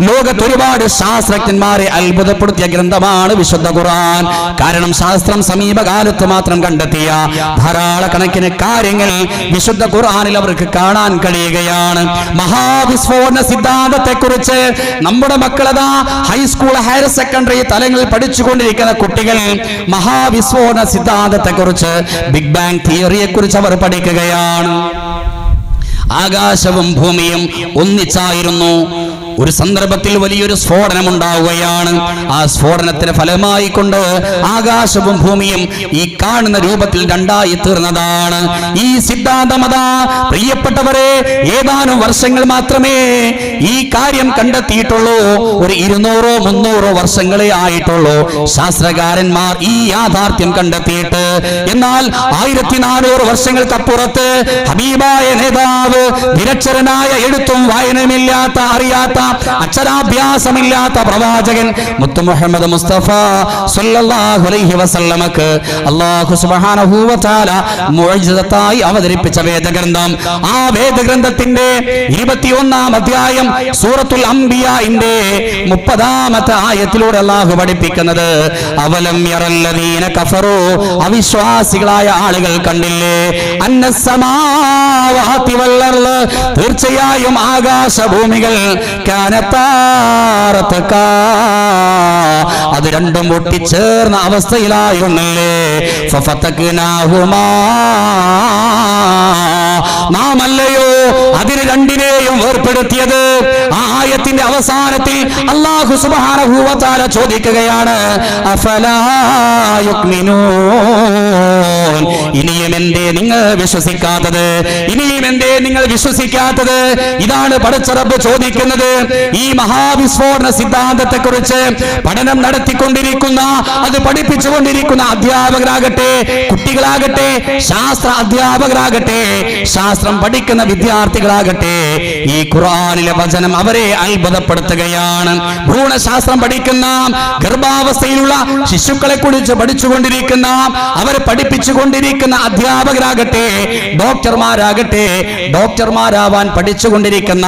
ലോകത്ത് ഒരുപാട് ശാസ്ത്രജ്ഞന്മാരെ അത്ഭുതപ്പെടുത്തിയ ഗ്രന്ഥമാണ് വിശുദ്ധ ഖുർആൻ. കാരണം ശാസ്ത്രം സമീപകാലത്ത് മാത്രം കണ്ടെത്തിയ ധാരാളക്കണക്കിന് കാര്യങ്ങൾ വിശുദ്ധ ഖുർആനിൽ അവർക്ക് കാണാൻ കഴിയുകയാണ്. മഹാവിസ്ഫോടന സിദ്ധാന്തത്തെ കുറിച്ച് നമ്മുടെ മക്കളതാ ഹൈസ്കൂൾ ഹയർ സെക്കൻഡറി തലങ്ങളിൽ പഠിച്ചുകൊണ്ടിരിക്കുന്ന കുട്ടികൾ മഹാവിസ്ഫോടന സിദ്ധാന്തത്തെ കുറിച്ച് ബിഗ് ബാങ് തിയറിയെ കുറിച്ച് അവർ പഠിക്കുകയാണ്. ആകാശവും ഭൂമിയും ഒന്നിച്ചായിരുന്നു. ഒരു സന്ദർഭത്തിൽ വലിയൊരു സ്ഫോടനം ഉണ്ടാവുകയാണ് ആ സ്ഫോടനത്തിന് ഫലമായി കൊണ്ട് ആകാശവും ഭൂമിയും ഈ കാണുന്ന രൂപത്തിൽ രണ്ടായി തീർന്നതാണ്. ഈ സിദ്ധാന്തമത പ്രിയപ്പെട്ടവരെ ഏതാനും വർഷങ്ങൾ മാത്രമേ ഈ കാര്യം കണ്ടെത്തിയിട്ടുള്ളൂ. ഒരു ഇരുന്നൂറോ മുന്നൂറോ വർഷങ്ങളെ ആയിട്ടുള്ളൂ ശാസ്ത്രകാരന്മാർ ഈ യാഥാർത്ഥ്യം കണ്ടെത്തിയിട്ട്. എന്നാൽ ആയിരത്തി നാനൂറ് വർഷങ്ങൾക്കപ്പുറത്ത് ഹബീബായ നേതാവ് നിരക്ഷരനായ എഴുത്തും വായനയുമില്ലാത്ത അറിയാത്ത അക്ഷരാഭ്യാസമില്ലാത്ത പ്രവാചകൻ മുത്തു മുഹമ്മദ് മുസ്തഫ സല്ലല്ലാഹു അലൈഹി വസല്ലമക്ക് അല്ലാഹു സുബ്ഹാനഹു വ തആല മുഅ്ജിസത്തായി അവതരിപ്പിച്ച വേദഗ്രന്ഥം. ആ വേദഗ്രന്ഥത്തിന്റെ 21 അധ്യായം സൂറത്തുൽ അംബിയാഇന്റെ 30ാമത്തെ ആയത്തിലൂടെ അല്ലാഹു പഠിപ്പിക്കുന്നത് അവലം യറല്ലദീന കഫറു അവിശ്വാസികളായ ആളുകൾ കണ്ടില്ലേ? അന്നസമാവാതി വല്ലർൾ തീർച്ചയായും ആകാശഭൂമികൾ അത് രണ്ടും ഒട്ടിച്ചേർന്ന അവസ്ഥയിലായിരുന്നല്ലേ? നാം അല്ലയോ അതിന് രണ്ടിനെയും വേർപ്പെടുത്തിയത്? ആയത്തിന്റെ അവസാനത്തിൽ അള്ളാഹു വ ചോദിക്കുകയാണ് അഫലാ യുക്മിനൂൻ? ഇനിയും എന്തേ നിങ്ങൾ വിശ്വസിക്കാത്തത്? ഇനിയും എന്തേ നിങ്ങൾ വിശ്വസിക്കാത്തത്? ഇതാണ് പടച്ചറബ് ചോദിക്കുന്നത്. ഈ മഹാവിസ്ഫോടന സിദ്ധാന്തത്തെ കുറിച്ച് പഠനം നടത്തിക്കൊണ്ടിരിക്കുന്ന അത് പഠിപ്പിച്ചുകൊണ്ടിരിക്കുന്ന അധ്യാപകരാകട്ടെ കുട്ടികളാകട്ടെ ശാസ്ത്ര അധ്യാപകരാകട്ടെ ശാസ്ത്രം പഠിക്കുന്ന വിദ്യാർത്ഥികളാകട്ടെ ഈ ഖുർആനിലെ വചനം അവരെ അത്ഭുതപ്പെടുത്തുകയാണ്. ഭ്രൂണശാസ്ത്രം പഠിക്കുന്ന ഗർഭാവസ്ഥയിലുള്ള ശിശുക്കളെ കുറിച്ച് പഠിച്ചുകൊണ്ടിരിക്കുന്ന അവരെ പഠിപ്പിച്ചുകൊണ്ടിരിക്കുന്ന അധ്യാപകരാകട്ടെ ഡോക്ടർമാരാകട്ടെ ഡോക്ടർമാരാവാൻ പഠിച്ചുകൊണ്ടിരിക്കുന്ന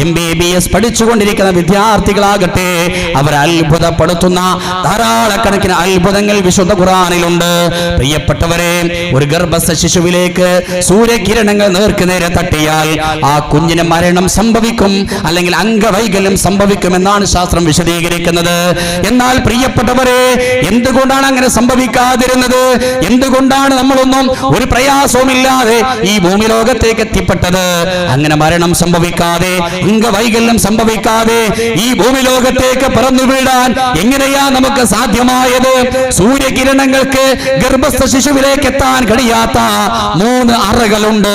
എം ബി ബി എസ് പഠിച്ചുകൊണ്ടിരിക്കുന്ന വിദ്യാർത്ഥികളാകട്ടെ അവരെ അത്ഭുതപ്പെടുത്തുന്ന ധാരാളക്കണക്കിന് അത്ഭുതങ്ങൾ വിശുദ്ധ ഖുറാനിലുണ്ട് പ്രിയപ്പെട്ടവരെ ഒരു ഗർഭസ്ഥ ശിശുവിലേക്ക് സൂര്യകിരണങ്ങൾ നേർക്കുനേരെ തട്ടിയാൽ ആ കുഞ്ഞിന് മരണം സംഭവിക്കും അല്ലെങ്കിൽ അംഗവൈകല്യം സംഭവിക്കുമെന്നാണ് ശാസ്ത്രം വിശദീകരിക്കുന്നത്. എന്നാൽ പ്രിയപ്പെട്ടവരെ എന്തുകൊണ്ടാണ് അങ്ങനെ സംഭവിക്കാതിരുന്നത്? എന്തുകൊണ്ടാണ് നമ്മളൊന്നും ഒരു പ്രയാസവുമില്ലാതെ ഈ ഭൂമി ലോകത്തേക്ക് എത്തിപ്പെട്ടത്? അങ്ങനെ മരണം സംഭവിക്കാതെ അംഗവൈകല്യം സംഭവിക്കാതെ ഈ ഭൂമി ലോകത്തേക്ക് പറന്നു വീഴാൻ എങ്ങനെയാ നമുക്ക് സാധ്യമായത്? സൂര്യകിരണങ്ങൾക്ക് ഗർഭസ്ഥ ശിശുവിലേക്ക് എത്താൻ കഴിയാത്ത മൂന്ന് അറകളുണ്ട്.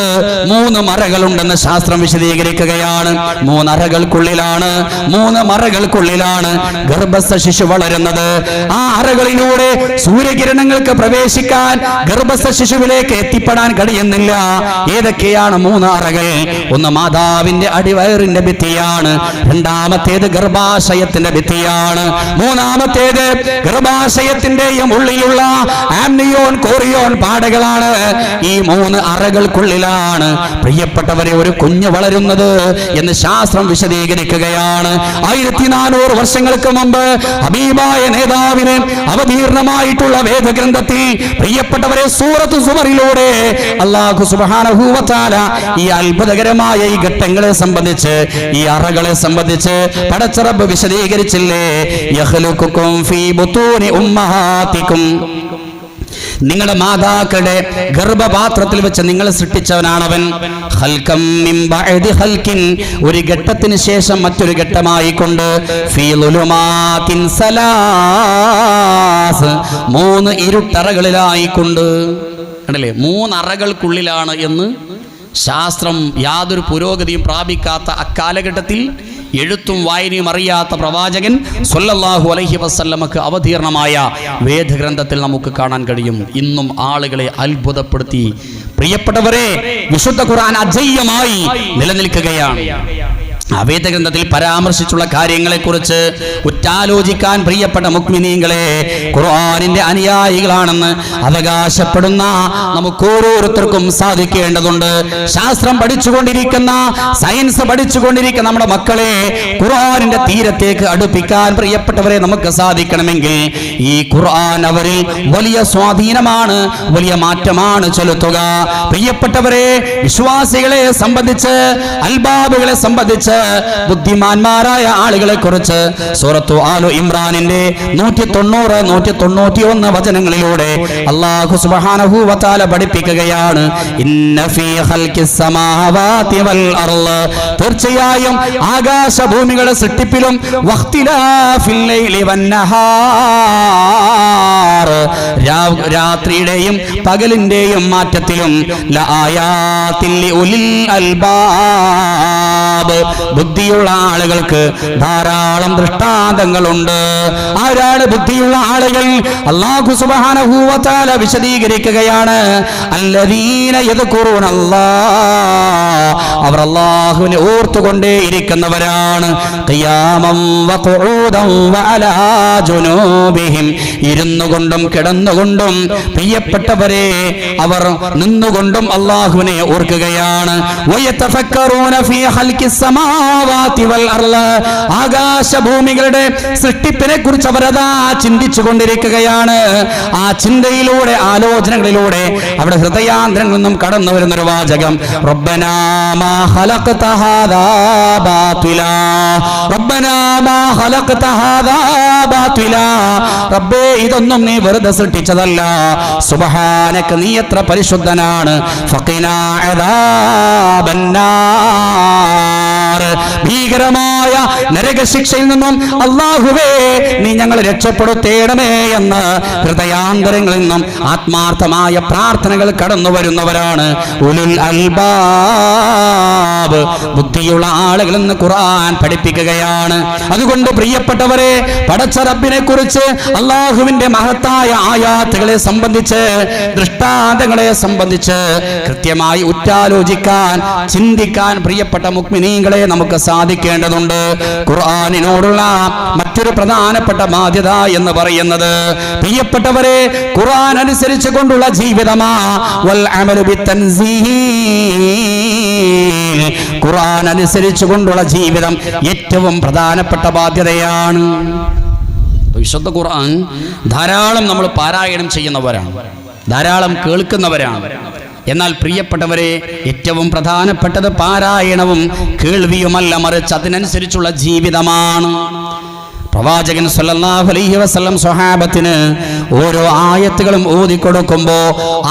മൂന്ന് മറകളുണ്ടെന്ന് ശാസ്ത്രം വിശദീകരിക്കുകയാണ് മൂന്ന് അറകൾക്കുള്ളിലാണ് മൂന്ന് മറകൾക്കുള്ളിലാണ് ഗർഭസ്ഥ ശിശു വളരുന്നത്. ആ അറകളിലൂടെ സൂര്യകിരണങ്ങൾക്ക് പ്രവേശിക്കാൻ ഗർഭസ്ഥ ശിശുവിലേക്ക് എത്തിപ്പെടാൻ കഴിയുന്നില്ല. ഏതൊക്കെയാണ് മൂന്ന് അറകൾ? ഒന്ന് മാതാവിന്റെ അടിവയറിന്റെ ഭിത്തിയാണ്. രണ്ടാമത്തേത് ഗർഭാശയത്തിന്റെ ഭിത്തിയാണ്. മൂന്നാമത്തേത് ഗർഭാശയത്തിന്റെയും ഉള്ളിലുള്ള ആംനിയോൺ കോറിയോൺ പാടകളാണ്. ഈ മൂന്ന് അറകൾക്കുള്ളിലാണ് പ്രിയപ്പെട്ടവരെ ഒരു കുഞ്ഞ് വളരുന്നത്. എന്ന് ശാസ്ത്രം വിശദീകരിക്കുകയാണ്. ആയിരത്തി നാനൂറ് വർഷങ്ങൾക്ക് മുമ്പ് ഹബീബായ നേതാവിന് അവതീർണമായിട്ടുള്ള വേദഗ്രന്ഥത്തിൽ പ്രിയപ്പെട്ടവരെ സൂറത്ത് സുമറിലൂടെ അള്ളാഹു തആല ഈ അത്ഭുതകരമായ ഈ ഘട്ടങ്ങളെ സംബന്ധിച്ച് ഈ അറകളെ സംബന്ധിച്ച് പടച്ചറബ് വിശദീകരിച്ചില്ലേ? ഫീ ബുത്തൂനി ഉമ്മഹാത്തിക്കും. നിങ്ങളുടെ മാതാക്കളുടെ ഗർഭപാത്രത്തിൽ വെച്ച് നിങ്ങൾ സൃഷ്ടിച്ചവനാണവൻ. ഒരു ഘട്ടത്തിന് ശേഷം മറ്റൊരു ഘട്ടമായി കൊണ്ട് മൂന്ന് ഇരുട്ടറകളിലായി കൊണ്ട് കണ്ടല്ലേ? മൂന്നറകൾക്കുള്ളിലാണ് എന്ന് ശാസ്ത്രം യാതൊരു പുരോഗതിയും പ്രാപിക്കാത്ത അക്കാലഘട്ടത്തിൽ എഴുത്തും വായനയും അറിയാത്ത പ്രവാചകൻ സൊല്ലാഹു അലഹി വസ്ല്ലമക്ക് അവതീർണമായ വേദഗ്രന്ഥത്തിൽ നമുക്ക് കാണാൻ കഴിയും. ഇന്നും ആളുകളെ അത്ഭുതപ്പെടുത്തി. പ്രിയപ്പെട്ടവരെ വിശുദ്ധ ഖുർആൻ അജയ്യമായി നിലനിൽക്കുകയാണ്. അവേദ ഗ്രന്ഥത്തിൽ പരാമർശിച്ചുള്ള കാര്യങ്ങളെക്കുറിച്ച് ഉറ്റാലോചിക്കാൻ പ്രിയപ്പെട്ട മുക്മിനീങ്ങളെ ഖുർആാനിന്റെ അനുയായികളാണെന്ന് അവകാശപ്പെടുന്ന നമുക്ക് ഓരോരുത്തർക്കും സാധിക്കേണ്ടതുണ്ട്. ശാസ്ത്രം പഠിച്ചുകൊണ്ടിരിക്കുന്ന സയൻസ് പഠിച്ചുകൊണ്ടിരിക്കുന്ന നമ്മുടെ മക്കളെ ഖുർആാനിന്റെ തീരത്തേക്ക് അടുപ്പിക്കാൻ പ്രിയപ്പെട്ടവരെ നമുക്ക് സാധിക്കണമെങ്കിൽ ഈ ഖുർആൻ അവരിൽ വലിയ സ്വാധീനമാണ് വലിയ മാറ്റമാണ് ചെലുത്തുക. പ്രിയപ്പെട്ടവരെ വിശ്വാസികളെ സംബന്ധിച്ച് അൽബാബുകളെ സംബന്ധിച്ച് ബുദ്ധിമാന്മാരായ ആളുകളെ കുറിച്ച് സൂറത്തു ആലു ഇമ്രാനിന്റെ നൂറ്റി തൊണ്ണൂറ് നൂറ്റി തൊണ്ണൂറ്റി ഒന്ന് വചനങ്ങളിലൂടെ അള്ളാഹു സുബ്ഹാനഹു വതആല പഠിപ്പിക്കുകയാണ്. ഇന്ന ഫീ ഭൂമികളെ തീർച്ചയായും സൃഷ്ടിപ്പിലും രാത്രിയുടെയും പകലിന്റെയും മാറ്റത്തിലും ബുദ്ധിയുള്ള ആളുകൾക്ക് ധാരാളം ദൃഷ്ടാന്തങ്ങളുണ്ട്. ആരാണ് ബുദ്ധിയുള്ള ആളുകൾ? അള്ളാഹു തആല വിശദീകരിക്കുകയാണ്. അല്ലദീന യദ്കുറൂന അവർ അള്ളാഹുവിനെ ഓർത്തുകൊണ്ടേ ഇരിക്കുന്നവരാണ്. വഅലാ ജുനൂബിഹിം. ഇരുന്നു കൊണ്ടും കിടന്നുകൊണ്ടും പ്രിയപ്പെട്ടവരെ അവർ നിന്നുകൊണ്ടും അള്ളാഹുവിനെ ഓർക്കുകയാണ്. ഫീ ഖൽഖിസ് അർൾ ആകാശഭൂമികളുടെ സൃഷ്ടിപ്പിനെ കുറിച്ച് അവരതാ ചിന്തിച്ചു കൊണ്ടിരിക്കുകയാണ് ആ ചിന്തയിലൂടെ ആലോചനകളിലൂടെ അവിടെ ഹൃദയാന്തരങ്ങളിൽ നിന്നും കടന്നു വരുന്ന ഒരു വാചകം റബ്ബേ ഇതൊന്നും നീ വെറുതെ സൃഷ്ടിച്ചതല്ല. സുബഹാനക്ക് നീ എത്ര പരിശുദ്ധനാണ്. ഫഖിനാ അദാബന്നാർ ഭീകരമായ നരകശിക്ഷയിൽ നിന്നും അള്ളാഹുവേ നീ ഞങ്ങൾ രക്ഷപ്പെടുത്തേണമേ എന്ന് ഹൃദയാന്തരങ്ങളിൽ നിന്നും ആത്മാർത്ഥമായ പ്രാർത്ഥനകൾ കടന്നു വരുന്നവരാണ് ഉലുൽ അൽബാബ്. ബുദ്ധിയുള്ള ആളുകൾ എന്ന് ഖുർആൻ പഠിപ്പിക്കുകയാണ്. അതുകൊണ്ട് പ്രിയപ്പെട്ടവരെ പടച്ച റബ്ബിനെ കുറിച്ച് അള്ളാഹുവിന്റെ മഹത്തായ ആയാത്തുകളെ സംബന്ധിച്ച് ദൃഷ്ടാന്തങ്ങളെ സംബന്ധിച്ച് കൃത്യമായി ഉറ്റാലോചിക്കാൻ ചിന്തിക്കാൻ പ്രിയപ്പെട്ട മുക്മിനീങ്ങളെ നമുക്ക് സാധിക്കേണ്ടതുണ്ട്. ഖുർആാനിനോടുള്ള മറ്റൊരു പ്രധാനപ്പെട്ട ബാധ്യത എന്ന് പറയുന്നത് പ്രിയപ്പെട്ടവരെ ഖുർആൻ അനുസരിച്ച് കൊണ്ടുള്ള ജീവിതമാ. വൽ. ഖുർആൻ അനുസരിച്ച് കൊണ്ടുള്ള ജീവിതം ഏറ്റവും പ്രധാനപ്പെട്ട ബാധ്യതയാണ്. വിശുദ്ധ ഖുർആൻ ധാരാളം നമ്മൾ പാരായണം ചെയ്യുന്നവരാണ്. ധാരാളം കേൾക്കുന്നവരാണ്. എന്നാൽ പ്രിയപ്പെട്ടവരെ ഏറ്റവും പ്രധാനപ്പെട്ടത് പാരായണവും കേൾവിയുമല്ല മറിച്ച് അതിനനുസരിച്ചുള്ള ജീവിതമാണ്. പ്രവാചകൻ സല്ലല്ലാഹു അലൈഹി വസല്ലം സ്വഹാബത്തിന് ഓരോ ആയത്തുകളും ഓതി കൊടുക്കുമ്പോൾ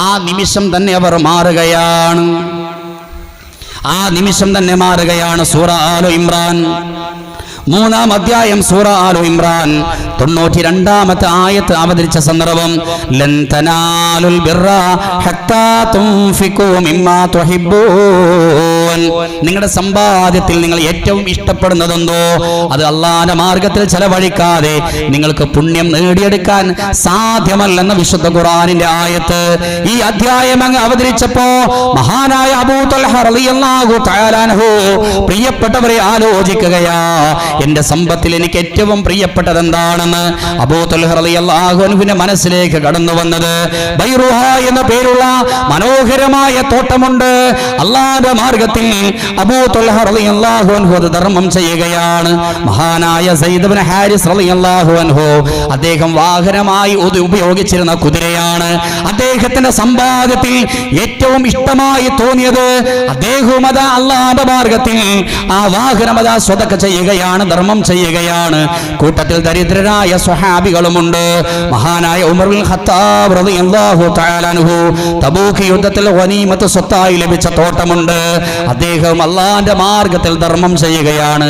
ആ നിമിഷം തന്നെ അവർ മാറുകയാണ്. ആ നിമിഷം തന്നെ മാറുകയാണ് സൂറ ആലു ഇമ്രാൻ. മൂന്നാം അധ്യായം സൂറ ആലു ഇമ്രാൻ. തൊണ്ണൂറ്റി രണ്ടാമത്തെ ആയത്ത് അവതരിച്ച സന്ദർഭം ലൻ തനാലുൽ ബിർറ ഹത്താ തുൻഫിഖൂ മിമ്മാ നിങ്ങളുടെ സമ്പാദ്യത്തിൽ നിങ്ങൾ ഏറ്റവും ഇഷ്ടപ്പെടുന്നതെന്തോ? അത് അള്ളാന്റെ മാർഗത്തിൽ ചെലവഴിക്കാതെ നിങ്ങൾക്ക് പുണ്യം നേടിയെടുക്കാൻ സാധ്യമല്ലെന്ന വിശുദ്ധ ഖുറാനിന്റെ ആയത്ത് ഈ അധ്യായം അങ്ങ് അവതരിച്ചപ്പോ മഹാനായ പ്രിയപ്പെട്ടവരെ ആലോചിക്കുകയാ എന്റെ സമ്പത്തിൽ എനിക്ക് ഏറ്റവും പ്രിയപ്പെട്ടത് എന്താണെന്ന് അബൂ തൽഹ അൻഹുവിന്റെ മനസ്സിലേക്ക് കടന്നു വന്നത്? എന്ന പേരുള്ള മനോഹരമായ തോട്ടമുണ്ട്. അള്ളാന്റെ മാർഗത്തിൽ അബൂ തൽഹ റളിയല്ലാഹു അൻഹു ധർമ്മം ചെയ്യുകയാണ്. മഹാനായ ഇബ്നു ഹാരിസ് അൻഹു അദ്ദേഹം വാഹനമായി ഉപയോഗിച്ചിരുന്ന കുതിരയാണ്. അദ്ദേഹത്തിന്റെ സമ്പാദ്യത്തിൽ ഏറ്റവും ഇഷ്ടമായി തോന്നിയത് അദ്ദേഹവും അതാ അള്ളാന്റെ മാർഗത്തിൽ ആ വാഹനം അതാ സ്വതക്ക ചെയ്യുകയാണ് ധർമ്മം ചെയ്യുകയാണ്. കൂട്ടത്തിൽ ദരിദ്രരായ സ്വഹാബികളുമുണ്ട്. മഹാനായ ഉമർ ഖത്താബ് റളിയല്ലാഹു തബൂക്ക് യുദ്ധത്തിൽ ഗനീമത്ത് സ്വത്തായി ലഭിച്ച തോട്ടമുണ്ട്. അദ്ദേഹം അള്ളാന്റെ മാർഗത്തിൽ ധർമ്മം ചെയ്യുകയാണ്.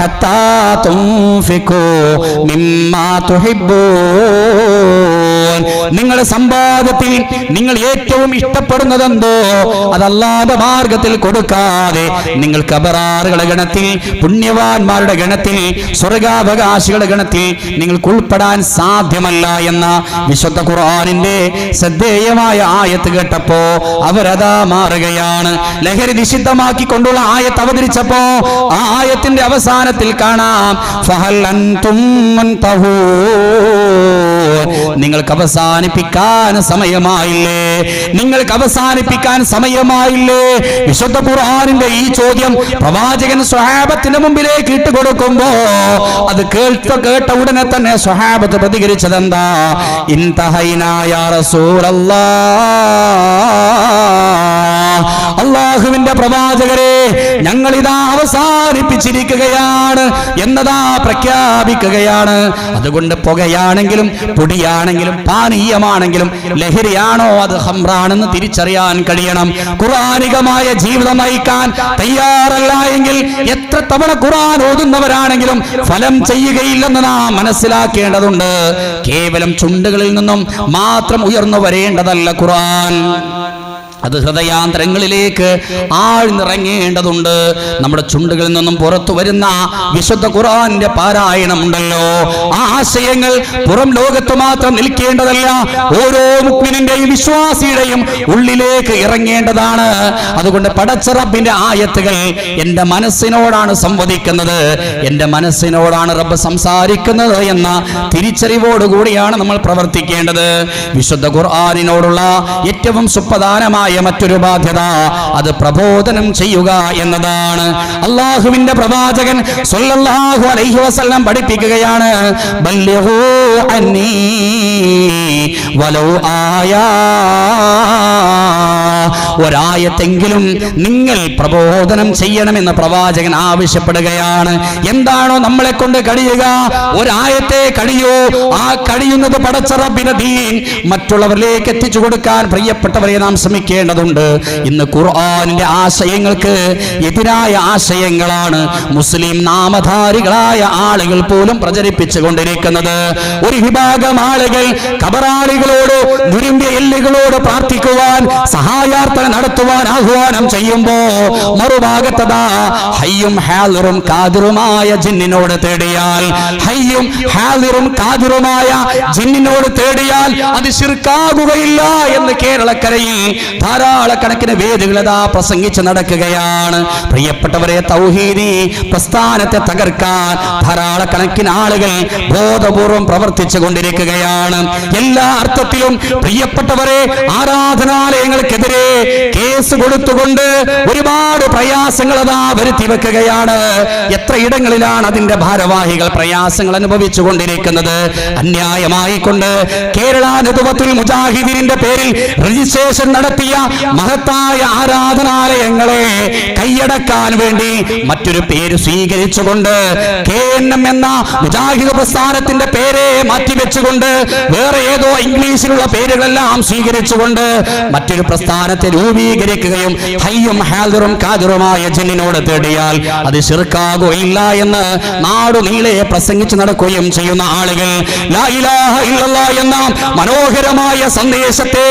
ഹത്താ തുൻഫിഖൂ മിമ്മാ തുഹിബ്ബൂൻ നിങ്ങളുടെ സമ്പാദത്തിൽ നിങ്ങൾ ഏറ്റവും ഇഷ്ടപ്പെടുന്നതെന്തോ അതല്ലാതെ മാർഗത്തിൽ കൊടുക്കാതെ നിങ്ങൾ കബറാറുകളുടെ ഗണത്തിൽ പുണ്യവാന്മാരുടെ ഗണത്തിൽ സ്വർഗാവകാശികളുടെ ഗണത്തിൽ നിങ്ങൾക്ക് ഉൾപ്പെടാൻ സാധ്യമല്ല എന്ന വിശുദ്ധ ഖുർആാനിന്റെ ശ്രദ്ധേയമായ ആയത്ത് കേട്ടപ്പോ അവരതാ മാറുകയാണ് ലഹരി നിഷിദ്ധമാക്കി കൊണ്ടുള്ള ആയത്ത് അവതരിച്ചപ്പോ ആ ആയത്തിന്റെ അവസാനത്തിൽ കാണാം നിങ്ങൾക്ക്. നിങ്ങൾക്ക് അവസാനിപ്പിക്കാൻ സമയമായില്ലേ? നിങ്ങൾക്ക് അവസാനിപ്പിക്കാൻ സമയമായില്ലേ? വിശുദ്ധ ഖുർആനിന്റെ ഈ ചോദ്യം പ്രവാചകൻ സ്വഹാബത്തിന്റെ മുമ്പിലേക്ക് ഇട്ട് കൊടുക്കുമ്പോ അത് കേൾത്ത കേട്ട ഉടനെ തന്നെ സ്വഹാബത്ത് പ്രതികരിച്ചത് എന്താ ഇൻതഹൈനായ റസൂലല്ലാ. അള്ളാഹുവിന്റെ പ്രവാചകരെ ഞങ്ങൾ ഇതാ അവസാനിപ്പിച്ചിരിക്കുകയാണ് എന്നതാ പ്രഖ്യാപിക്കുകയാണ്. അതുകൊണ്ട് പുകയാണെങ്കിലും പൊടിയാണെങ്കിലും പാനീയമാണെങ്കിലും ലഹരിയാണോ അത് ഹംറാണെന്ന് തിരിച്ചറിയാൻ കഴിയണം. ഖുറാനികമായ ജീവിതം നയിക്കാൻ തയ്യാറല്ല എങ്കിൽ എത്ര തവണ ഖുറാൻ ഓതുന്നവരാണെങ്കിലും ഫലം ചെയ്യുകയില്ലെന്ന് നാം മനസ്സിലാക്കേണ്ടതുണ്ട്. കേവലം ചുണ്ടുകളിൽ നിന്നും മാത്രം ഉയർന്നു വരേണ്ടതല്ല ഖുറാൻ അത് ഹൃദയാന്തരങ്ങളിലേക്ക് ആഴ്ന്നിറങ്ങേണ്ടതുണ്ട്. നമ്മുടെ ചുണ്ടുകളിൽ നിന്നും പുറത്തു വരുന്ന വിശുദ്ധ ഖുറാന്റെ പാരായണമുണ്ടല്ലോ. ആ ആശയങ്ങൾ പുറം ലോകത്ത് മാത്രം നിൽക്കേണ്ടതല്ല ഓരോ മുക്മിനിന്റെയും വിശ്വാസിയുടെയും ഉള്ളിലേക്ക് ഇറങ്ങേണ്ടതാണ്. അതുകൊണ്ട് പടച്ചറബിന്റെ ആയത്തുകൾ എന്റെ മനസ്സിനോടാണ് സംവദിക്കുന്നത്. എന്റെ മനസ്സിനോടാണ് റബ്ബ് സംസാരിക്കുന്നത് എന്ന തിരിച്ചറിവോടുകൂടിയാണ് നമ്മൾ പ്രവർത്തിക്കേണ്ടത്. വിശുദ്ധ ഖുർആാനിനോടുള്ള ഏറ്റവും സുപ്രധാനമായ മറ്റൊരു ബാധ്യത. അത് പ്രബോധനം ചെയ്യുക എന്നതാണ്. അള്ളാഹുവിന്റെ പ്രവാചകൻ സ്വല്ലല്ലാഹു അലൈഹി വസല്ലം പഠിപ്പിക്കുകയാണ്. ഒരായത്തെങ്കിലും നിങ്ങൾ പ്രബോധനം ചെയ്യണമെന്ന് പ്രവാചകൻ ആവശ്യപ്പെടുകയാണ്. എന്താണോ നമ്മളെ കൊണ്ട് കഴിയുക. ഒരായത്തെ കഴിയൂ. ആ കഴിയുന്നത് പടച്ചറബിനീൻ മറ്റുള്ളവരിലേക്ക് എത്തിച്ചു കൊടുക്കാൻ പ്രിയപ്പെട്ടവരെ നാം ശ്രമിക്കേണ്ടതുണ്ട് ഇന്ന് ഖുർആനിന്റെ ആശയങ്ങൾക്ക് എതിരായ ആശയങ്ങളാണ് മുസ്ലിം നാമധാരികളായ ആളുകൾ പോലും പ്രചരിപ്പിച്ചു കൊണ്ടിരിക്കുന്നത്. ഒരു വിഭാഗം ആളുകൾ കബറാളികളോട് ദുരിമ്പ്യ എല്ലുകളോട് പ്രാർത്ഥിക്കുവാൻ സഹായാർത്ഥന നടത്തുവാൻ ആഹ്വാനം ചെയ്യുമ്പോ മറുഭാഗത്തതാ ഹയ്യും ഹാലറും കാതിറുമായ ജിന്നിനോട് തേടിയാൽ ഹയ്യും ഹാലിറും കാതിറുമായ ജിന്നിനോട് തേടിയാൽ അത് ശിർക്കാകുകയില്ല എന്ന് കേരളക്കരയിൽ ധാരാളക്കണക്കിന് വേദികളതാ പ്രസംഗിച്ച് നടക്കുകയാണ്. പ്രിയപ്പെട്ടവരെ തൗഹീദി പ്രസ്ഥാനത്തെ തകർക്കാൻ ധാരാളക്കണക്കിന് ആളുകൾ ബോധപൂർവം പ്രവർത്തിച്ചു കൊണ്ടിരിക്കുകയാണ്. എല്ലാ അർത്ഥത്തിലും പ്രിയപ്പെട്ടവരെ ആരാധനാലയങ്ങൾക്കെതിരെ കേസ് കൊടുത്തുകൊണ്ട് ഒരുപാട് പ്രയാസങ്ങൾ അതാ വരുത്തി വെക്കുകയാണ്. എത്ര ഇടങ്ങളിലാണ് അതിന്റെ ഭാരവാഹികൾ പ്രയാസങ്ങൾ അനുഭവിച്ചു കൊണ്ടിരിക്കുന്നത്? അന്യായമായിക്കൊണ്ട് കേരള നേതൃത്വത്തിൽ മുജാഹിദീനിന്റെ പേരിൽ രജിസ്ട്രേഷൻ നടത്തിയ മഹത്തായ ആരാധനാലയങ്ങളെ കൈയടക്കാൻ വേണ്ടി മറ്റൊരു പേര് സ്വീകരിച്ചുകൊണ്ട് കെ എൻ എം എന്ന മുജാഹിദ് പ്രസ്ഥാനത്തിന്റെ പേരെ മാറ്റിവെച്ചുകൊണ്ട് വേറെ ഏതോ ഇംഗ്ലീഷിലുള്ള പേരുകളെല്ലാം സ്വീകരിച്ചുകൊണ്ട് മറ്റൊരു പ്രസ്ഥാനത്തെ രൂപീകരിക്കുകയും ഹയ്യും ഹാദറും കാതിറുമായ ജന്നിനോട് തേടിയാൽ അത് ശിർക്കാകുകയില്ല എന്ന് നാടു നീളെ പ്രസംഗിച്ചു നടക്കുകയും ചെയ്യുന്ന ആളുകൾ എന്ന മനോഹരമായ സന്ദേശത്തെ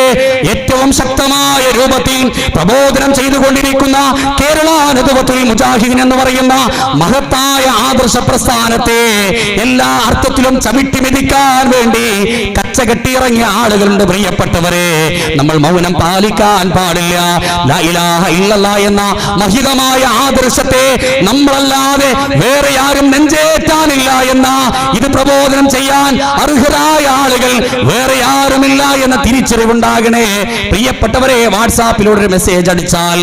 ഏറ്റവും ശക്തമായ രൂപത്തിൽ പ്രബോധനം ചെയ്തുകൊണ്ടിരിക്കുന്ന കേരള അനുഭവത്തിൽ മുജാഹിദിൻ എന്ന് പറയുന്ന മഹത്തായ ആദർശ പ്രസ്ഥാനത്തെ എല്ലാ അർത്ഥത്തിലും ചവിട്ടി മെതിക്കാൻ വേണ്ടി കച്ച കച്ചകെട്ടിയിറങ്ങിയ ആളുകളുണ്ട് പ്രിയപ്പെട്ടവരെ. നമ്മൾ മൗനം പാലിക്കാൻ പാടില്ല. എന്ന മഹിതമായ ആദർശത്തെ നമ്മളല്ലാതെ വേറെ ആരും നെഞ്ചേറ്റാനില്ല എന്ന ഇത് പ്രബോധനം ചെയ്യാൻ അർഹരായ ആളുകൾ വേറെ ആരുമില്ല എന്ന തിരിച്ചറിവുണ്ടാകണേ. പ്രിയപ്പെട്ടവരെ വാട്സാപ്പിലൂടെ ഒരു മെസ്സേജ് അടിച്ചാൽ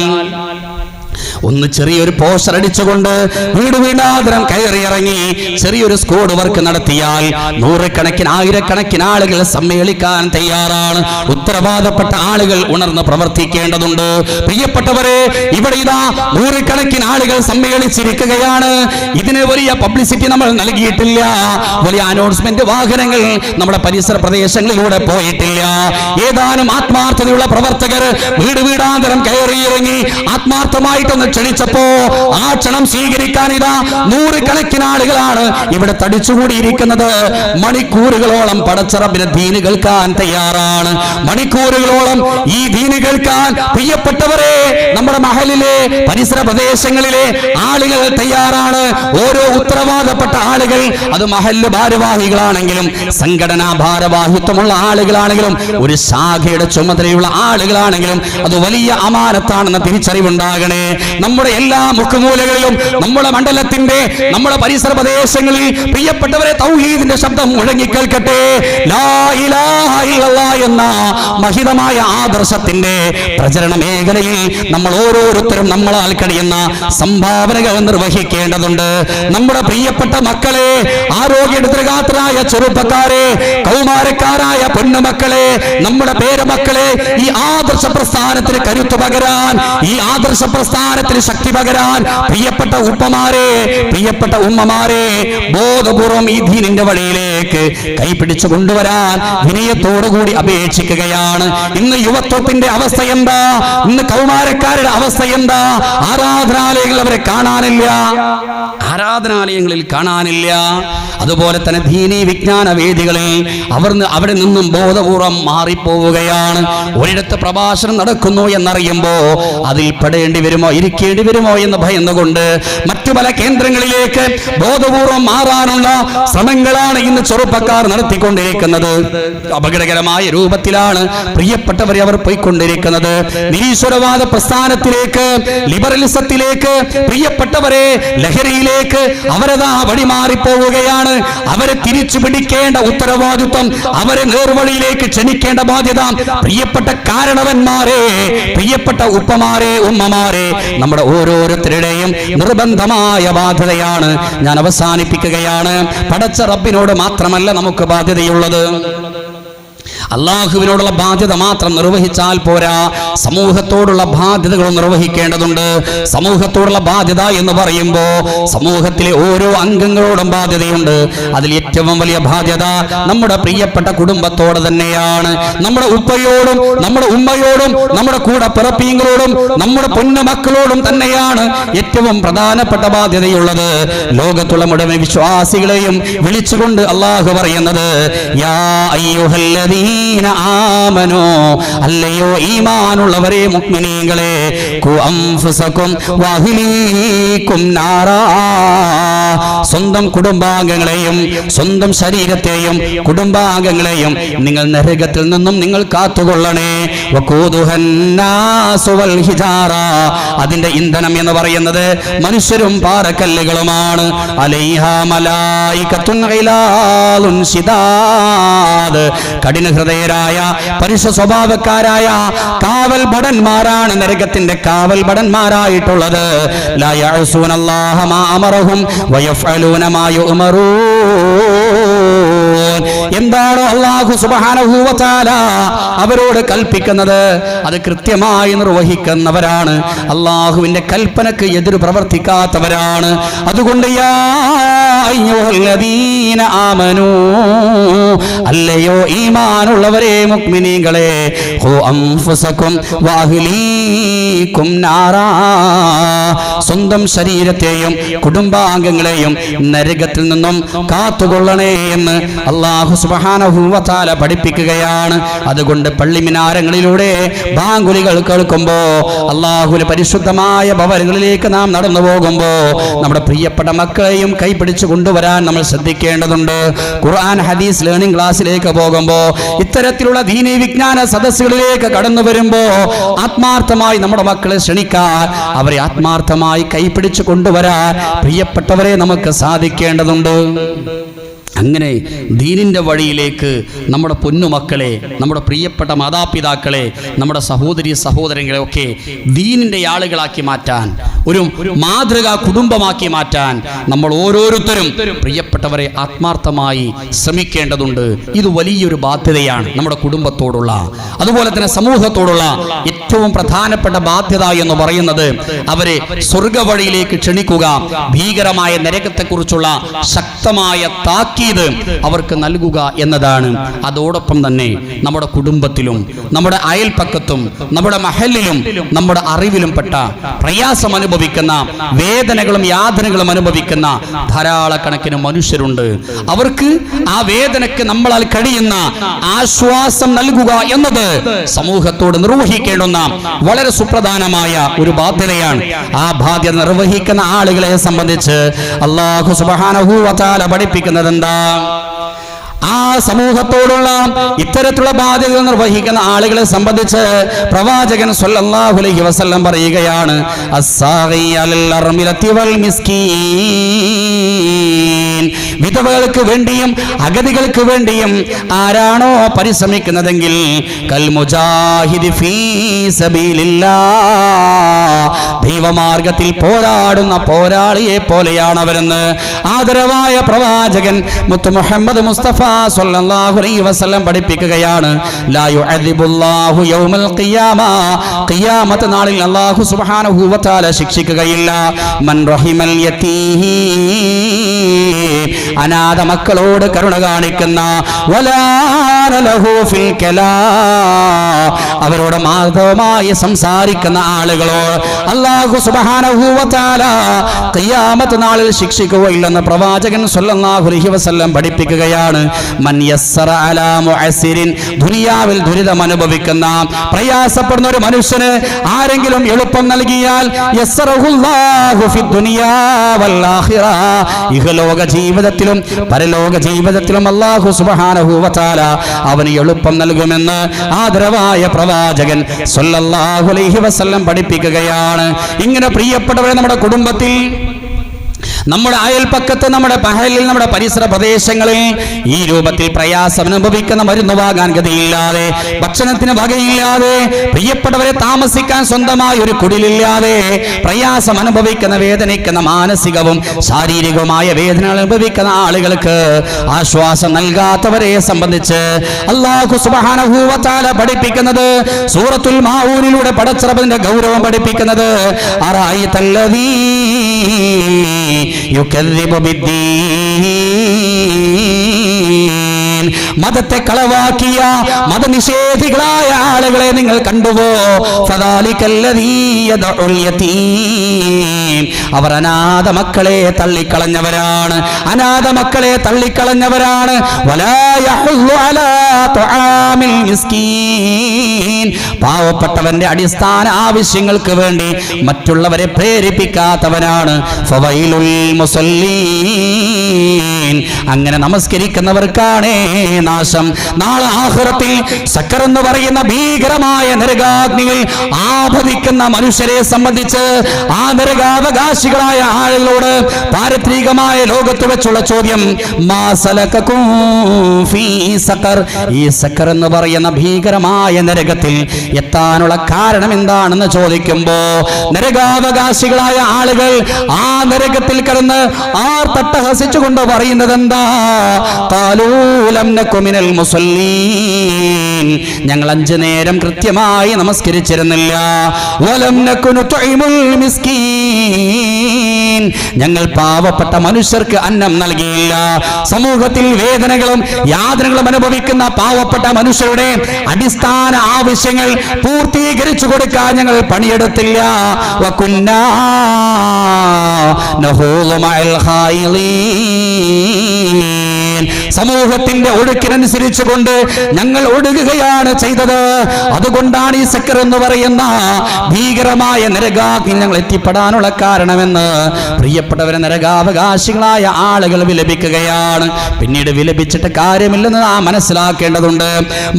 ഒന്ന് ചെറിയൊരു പോസ്റ്റർ അടിച്ചുകൊണ്ട് വീട് വീടാന്തരം കയറി ഇറങ്ങി ചെറിയൊരു സ്കോഡ് വർക്ക് നടത്തിയാൽ നൂറുകണക്കിന് ആയിരക്കണക്കിന് ആളുകൾ സമ്മേളിക്കാൻ തയ്യാറാണ്. ഉത്തരവാദപ്പെട്ട ആളുകൾ ഉണർന്ന് പ്രവർത്തിക്കേണ്ടതുണ്ട്. പ്രിയപ്പെട്ടവരെ ഇവിടെ ഇതാ നൂറുകണക്കിന് ആളുകൾ സമ്മേളിച്ചിരിക്കുകയാണ്. ഇതിന് വലിയ പബ്ലിസിറ്റി നമ്മൾ നൽകിയിട്ടില്ല. വലിയ അനൗൺസ്മെന്റ് വാഹനങ്ങൾ നമ്മുടെ പരിസര പ്രദേശങ്ങളിലൂടെ പോയിട്ടില്ല. ഏതാനും ആത്മാർത്ഥതയുള്ള പ്രവർത്തകർ വീട് വീടാന്തരം കയറി ഇറങ്ങി ആത്മാർത്ഥമായിട്ടൊന്ന് ക്ഷണിച്ചപ്പോ ആ ക്ഷണം സ്വീകരിക്കാൻ ഇതാ നൂറുകണക്കിന് ആളുകളാണ് ഇവിടെ തടിച്ചുകൂടിയിരിക്കുന്നത്. മണിക്കൂറുകളോളം പടച്ചറബിന് ദീന് കേൾക്കാൻ തയ്യാറാണ്. മണിക്കൂറുകളോളം ഈ ദീന് കേൾക്കാൻ പ്രിയപ്പെട്ടവരെ നമ്മുടെ മഹലിലെ പരിസര പ്രദേശങ്ങളിലെ ആളുകൾ തയ്യാറാണ്. ഓരോ ഉത്തരവാദപ്പെട്ട ആളുകൾ അത് മഹൽ ഭാരവാഹികളാണെങ്കിലും സംഘടനാ ഭാരവാഹിത്വമുള്ള ആളുകളാണെങ്കിലും ഒരു ശാഖയുടെ ചുമതലയുള്ള ആളുകളാണെങ്കിലും അത് വലിയ അമാനത്താണെന്ന തിരിച്ചറിവുണ്ടാകണേ. നമ്മുടെ എല്ലാ മുക്കുമൂലകളിലും നമ്മുടെ മണ്ഡലത്തിന്റെ നമ്മുടെ പരിസര പ്രദേശങ്ങളിൽ പ്രിയപ്പെട്ടവരെ തൗഹീദിന്റെ ശബ്ദം മുഴങ്ങി കേൾക്കട്ടെ എന്ന മഹിതമായ ആദർശത്തിന്റെ പ്രചരണ മേഖലയിൽ നമ്മൾ ഓരോരുത്തരും നമ്മളാൽ കഴിയുന്ന സംഭാവനകൾ നിർവഹിക്കേണ്ടതുണ്ട്. നമ്മുടെ പ്രിയപ്പെട്ട മക്കളെ ആരോഗ്യത്തിരായ ചെറുപ്പക്കാരെ കൗമാരക്കാരായ പൊന്നുമക്കളെ നമ്മുടെ പേരമക്കളെ ഈ ആദർശ പ്രസ്ഥാനത്തിന് കരുത്തു പകരാൻ ഈ ആദർശ പ്രസ്ഥാനത്തിന് ശക്തി പകരാൻ പ്രിയപ്പെട്ട ഉപ്പമാരെ പ്രിയപ്പെട്ട ഉമ്മമാരെ ബോധപൂർവം ഈ ദീനിന്റെ വഴിയിലേക്ക് കൈപിടിച്ചു കൊണ്ടുവരാൻ വിനയത്തോടുകൂടി അപേക്ഷിക്കുകയാണ്. ഇന്ന് യുവത്വത്തിന്റെ അവസ്ഥ എന്താ? ഇന്ന് കൗമാരക്കാരുടെ അവസ്ഥ എന്താ? ആരാധനാലയങ്ങൾ അവരെ കാണാനില്ല. ആരാധനാലയങ്ങളിൽ കാണാനില്ല. അതുപോലെ തന്നെ ദീനി വിജ്ഞാന വേദികളിൽ അവർ അവിടെ നിന്നും ബോധപൂർവം മാറിപ്പോവുകയാണ്. ഒരിടത്ത് പ്രഭാഷണം നടക്കുന്നു എന്നറിയുമ്പോ അതിൽ പെടേണ്ടി വരുമോ ഇരിക്കേണ്ടി വരുമോ എന്ന് ഭയന്നുകൊണ്ട് മറ്റു പല കേന്ദ്രങ്ങളിലേക്ക് ബോധപൂർവം മാറാനുള്ള ശ്രമങ്ങളാണ് ഇന്ന് ചെറുപ്പക്കാർ നടത്തിക്കൊണ്ടിരിക്കുന്നത്. അപകടകരമായ രൂപത്തിലാണ് പ്രിയപ്പെട്ടവരെ അവർ പോയിക്കൊണ്ടിരിക്കുന്നത്. നിരീശ്വരവാദ പ്രസ്ഥാനത്തിലേക്ക് ലിബറലിസത്തിലേക്ക് പ്രിയപ്പെട്ടവരെ ലഹരിയിലേക്ക് അവരതാ വഴിമാറിപ്പോവുകയാണ് അവരെ തിരിച്ചു പിടിക്കേണ്ട ഉത്തരവാദിത്വം അവരെ നേർവഴിയിലേക്ക് ക്ഷണിക്കേണ്ട ബാധ്യത പ്രിയപ്പെട്ട കാരണവന്മാരെ പ്രിയപ്പെട്ട ഉപ്പമാരെ ഉമ്മമാരെ നമ്മുടെ ഓരോരുത്തരുടെയും നിർബന്ധമായ ബാധ്യതയാണ്. ഞാൻ അവസാനിപ്പിക്കുകയാണ്. പടച്ച റബ്ബിനോട് മാത്രമല്ല നമുക്ക് ബാധ്യതയുള്ളത്. അള്ളാഹുവിനോടുള്ള ബാധ്യത മാത്രം നിർവഹിച്ചാൽ പോരാ. സമൂഹത്തോടുള്ള ബാധ്യതകളും നിർവഹിക്കേണ്ടതുണ്ട്. സമൂഹത്തോടുള്ള ബാധ്യത എന്ന് പറയുമ്പോൾ സമൂഹത്തിലെ ഓരോ അംഗങ്ങളോടും ബാധ്യതയുണ്ട്. അതിൽ ഏറ്റവും വലിയ ബാധ്യത നമ്മുടെ പ്രിയപ്പെട്ട കുടുംബത്തോട് തന്നെയാണ്. നമ്മുടെ ഉപ്പയോടും നമ്മുടെ ഉമ്മയോടും നമ്മുടെ കൂടെ പിറപ്പീങ്ങളോടും നമ്മുടെ പൊന്നുമക്കളോടും തന്നെയാണ് ഏറ്റവും പ്രധാനപ്പെട്ട ബാധ്യതയുള്ളത്. ലോകത്തുള്ള മുഴുവൻ വിശ്വാസികളെയും വിളിച്ചുകൊണ്ട് അള്ളാഹു പറയുന്നത് യാ അയ്യുഹല്ലദീന ആമനോ? അല്ലയോ ഈമാനുള്ളവരെ മുഅ്മിനീങ്ങളെ കു അൻഫുസകും വഅഹ്ലീകും നാറാ. സ്വന്തം കുടുംബാംഗങ്ങളെയും സ്വന്തം ശരീരത്തെയും കുടുംബാംഗങ്ങളെയും നിങ്ങൾ നരകത്തിൽ നിന്നും നിങ്ങൾ കാത്തുകൊള്ളണേ. അതിന്റെ ഇന്ധനം എന്ന് പറയുന്നത് മനുഷ്യരും പാറക്കല്ലുകളുമാണ്. കഠിന ഹൃദയരായ പരുഷ സ്വഭാവക്കാരായ കാവൽ ഭടന്മാരാണ് നരകത്തിന്റെ കാവൽ ഭടന്മാരായിട്ടുള്ളത്. എന്താണോ അള്ളാഹു വ അവരോട് കൽപ്പിക്കുന്നത്? അത് കൃത്യമായി നിർവഹിക്കുന്നവരാണ്. അള്ളാഹുവിന്റെ കൽപ്പനക്ക് എതിർ പ്രവർത്തിക്കാത്തവരാണ്. അതുകൊണ്ട് ആമനൂ. അല്ലയോ ഈമാനുള്ളവരെ മുക്മിനീങ്ങളെ സ്വന്തം ശരീരത്തെയും കുടുംബാംഗങ്ങളെയും നരകത്തിൽ നിന്നും കാത്തുകൊള്ളണേ എന്ന് അള്ളാഹു സുബ്ഹാനഹു വ തആല പഠിപ്പിക്കുകയാണ്. അതുകൊണ്ട് പള്ളിമിനാരങ്ങളിലൂടെ ബാങ്കുലികൾ കേൾക്കുമ്പോൾ അള്ളാഹുവിന്റെ പരിശുദ്ധമായ ഭവനങ്ങളിലേക്ക് നാം നടന്നു പോകുമ്പോൾ നമ്മുടെ പ്രിയപ്പെട്ട മക്കളെയും കൈപിടിച്ചു കൊണ്ടുവരാൻ നമ്മൾ ശ്രദ്ധിക്കേണ്ടതുണ്ട്. ഖുർആൻ ഹദീസ് ലേണിംഗ് ക്ലാസ്സിലേക്ക് പോകുമ്പോൾ ഇത്തരത്തിലുള്ള ദീനി വിജ്ഞാന സദസ്സുകളിലേക്ക് കടന്നു വരുമ്പോൾ ആത്മാർത്ഥമായി നമ്മുടെ മക്കളെ ക്ഷണിക്കാൻ അവരെ ആത്മാർത്ഥമായി കൈപിടിച്ചു കൊണ്ടുവരാൻ പ്രിയപ്പെട്ടവരെ നമുക്ക് സാധിക്കേണ്ടതുണ്ട്. അങ്ങനെ ദീനിന്റെ വഴിയിലേക്ക് നമ്മുടെ പൊന്നുമക്കളെ നമ്മുടെ പ്രിയപ്പെട്ട മാതാപിതാക്കളെ നമ്മുടെ സഹോദരി സഹോദരങ്ങളെ ഒക്കെ ദീനിന്റെ ആളുകളാക്കി മാറ്റാൻ ഒരു മാതൃകാ കുടുംബമാക്കി മാറ്റാൻ നമ്മൾ ഓരോരുത്തരും പ്രിയപ്പെട്ടവരെ ആത്മാർത്ഥമായി ശ്രമിക്കേണ്ടതുണ്ട്. ഇത് വലിയൊരു ബാധ്യതയാണ് നമ്മുടെ കുടുംബത്തോടുള്ള അതുപോലെ തന്നെ സമൂഹത്തോടുള്ള ഏറ്റവും പ്രധാനപ്പെട്ട ബാധ്യത എന്ന് പറയുന്നത് അവരെ സ്വർഗവഴിയിലേക്ക് ക്ഷണിക്കുക ഭീകരമായ നരകത്തെക്കുറിച്ചുള്ള ശക്തമായ താക്കീത് അവർക്ക് നൽകുക എന്നതാണ്. അതോടൊപ്പം തന്നെ നമ്മുടെ കുടുംബത്തിലും നമ്മുടെ അയൽപ്പക്കത്തും നമ്മുടെ മഹലിലും നമ്മുടെ അറിവിലും പെട്ട പ്രയാസം അനുഭവിക്കുന്ന വേദനകളും യാതനകളും അനുഭവിക്കുന്ന ധാരാളക്കണക്കിന് മനുഷ്യരുണ്ട്. അവർക്ക് ആ വേദനയ്ക്ക് നമ്മളാൽ കഴിയുന്ന ആശ്വാസം നൽകുക എന്നത് സമൂഹത്തോട് നിർവഹിക്കേണ്ടുന്ന വളരെ സുപ്രധാനമായ ഒരു ബാധ്യതയാണ്. ആ ബാധ്യത നിർവഹിക്കുന്ന ആളുകളെ സംബന്ധിച്ച് അള്ളാഹു സുബാനഹൂവത്താല പഠിപ്പിക്കുന്നത് എന്താ ആ സമൂഹത്തോടുള്ള ഇത്തരത്തിലുള്ള ബാധ്യത നിർവഹിക്കുന്ന ആളുകളെ സംബന്ധിച്ച് പ്രവാചകൻ സ്വല്ലല്ലാഹു അലൈഹി വസല്ലം പറയുകയാണ് വിധവകൾക്ക് വേണ്ടിയും അഗതികൾക്ക് വേണ്ടിയും ആരാണോ പരിശ്രമിക്കുന്നതെങ്കിൽ ദൈവമാർഗത്തിൽ പോരാടുന്ന പോരാളിയെ പോലെയാണ് അവരെന്ന് ആദരവായ പ്രവാചകൻ മുത്തു മുഹമ്മദ് മുസ്തഫ സ്വല്ലല്ലാഹു അലൈഹി വസല്ലം പഠിപ്പിക്കുകയാണ്. ലാ യുഅദിബുല്ലാഹു യൗമൽ ഖിയാമ. ഖിയാമത്ത് നാളിൽ അല്ലാഹു സുബ്ഹാനഹു വ ശിക്ഷിക്കുകയില്ല. മൻ റഹിമൽ യതീം അനാഥ മക്കളോട് കരുണ കാണിക്കുന്ന അവരോട് മാധവമായി സംസാരിക്കുന്ന ആളുകളോ അള്ളാഹു ഖിയാമത്ത് നാളിൽ ശിക്ഷിക്കുകയില്ലെന്ന് പ്രവാചകൻ സ്വല്ലല്ലാഹു അലൈഹി വസല്ലം പഠിപ്പിക്കുകയാണ്. ദുനിയാവിൽ ദുരിതം അനുഭവിക്കുന്ന പ്രയാസപ്പെടുന്ന ഒരു മനുഷ്യന് ആരെങ്കിലും എളുപ്പം നൽകിയാൽ ഇഹലോക ജീവിതത്തിലും പരലോക ജീവിതത്തിലും വ തആല അവന് എളുപ്പം നൽകുമെന്ന് ആദരവായ പ്രവാചകൻ സ്വല്ലല്ലാഹു അലൈഹി വസല്ലം പഠിപ്പിക്കുകയാണ്. ഇങ്ങനെ പ്രിയപ്പെട്ടവരെ നമ്മുടെ കുടുംബത്തിൽ നമ്മുടെ അയൽപ്പക്കത്ത് നമ്മുടെ പഹലിൽ നമ്മുടെ പരിസര പ്രദേശങ്ങളിൽ ഈ രൂപത്തിൽ പ്രയാസം അനുഭവിക്കുന്ന മരുന്ന് വാങ്ങാൻ ഗതിയില്ലാതെ ഭക്ഷണത്തിന് വകയില്ലാതെ പ്രിയപ്പെട്ടവരെ താമസിക്കാൻ സ്വന്തമായ ഒരു കുടിലില്ലാതെ പ്രയാസം അനുഭവിക്കുന്ന വേദനിക്കുന്ന മാനസികവും ശാരീരികവുമായ വേദന അനുഭവിക്കുന്ന ആളുകൾക്ക് ആശ്വാസം നൽകാത്തവരെ സംബന്ധിച്ച് അള്ളാഹു സുബാനഹൂവത്താല പഠിപ്പിക്കുന്നത് സൂറത്തുൽ മാവൂരിലൂടെ പടച്ചിറപ്പിന്റെ ഗൗരവം പഠിപ്പിക്കുന്നത് അറായിത്തല്ലദീ യുക്കദ്ദിബു മതത്തെ കളവാക്കിയ മതനിഷേധികളായ ആളുകളെ നിങ്ങൾ കണ്ടുവോ? അവർ അനാഥ മക്കളെ തള്ളിക്കളഞ്ഞവരാണ്. അനാഥ മക്കളെ തള്ളിക്കളഞ്ഞവരാണ്. പാവപ്പെട്ടവന്റെ അടിസ്ഥാന ആവശ്യങ്ങൾക്ക് വേണ്ടി മറ്റുള്ളവരെ പ്രേരിപ്പിക്കാത്തവനാണ് അങ്ങനെ നമസ്കരിക്കുന്നവർക്കാണേ നാശം. നാളെ ആഹ്റത്തിൽ സക്കർ എന്ന് പറയുന്ന ഭീകരമായ നരകാഗ്നിയിൽ ആഭവിക്കുന്ന മനുഷ്യരെ സംബന്ധിച്ച് ആ നരകാവകാശികളായ ആളുകളോട് പാരത്രികമായ ലോകത്ത് വെച്ചുള്ള ചോദ്യം ഈ സക്കർ എന്ന് പറയുന്ന ഭീകരമായ നരകത്തിൽ എത്താനുള്ള കാരണം എന്താണെന്ന് ചോദിക്കുമ്പോ നരകാവകാശികളായ ആളുകൾ ആ നരകത്തിൽ കിടന്ന് ആർ തട്ടഹസിച്ചുകൊണ്ട് പറയുന്നത് എന്താ കാലൂലം മുസല്ലീൻ ഞങ്ങൾ അഞ്ചു നേരം കൃത്യമായി നമസ്കരിച്ചിരുന്നില്ല. മിസ്കീൻ ഞങ്ങൾ പാവപ്പെട്ട മനുഷ്യർക്ക് അന്നം നൽകിയില്ല. സമൂഹത്തിൽ വേദനകളും യാതനകളും അനുഭവിക്കുന്ന പാവപ്പെട്ട മനുഷ്യരുടെ അടിസ്ഥാന ആവശ്യങ്ങൾ പൂർത്തീകരിച്ചു കൊടുക്കാൻ ഞങ്ങൾ പണിയെടുത്തില്ല. സമൂഹത്തിന്റെ ഒഴുക്കിനനുസരിച്ച് കൊണ്ട് ഞങ്ങൾ ഒഴുകുകയാണ് ചെയ്തത്. അതുകൊണ്ടാണ് ഈ സക്കർ എന്ന് പറയുന്ന ഭീകരമായ നരകാഗ്നി ഞങ്ങൾ എത്തിപ്പെടാനുള്ള കാരണമെന്ന് പ്രിയപ്പെട്ടവരെ നരകാവകാശികളായ ആളുകൾ വിലപിക്കുകയാണ്. പിന്നീട് വിലപിച്ചിട്ട് കാര്യമില്ലെന്ന് നാം മനസ്സിലാക്കേണ്ടതുണ്ട്.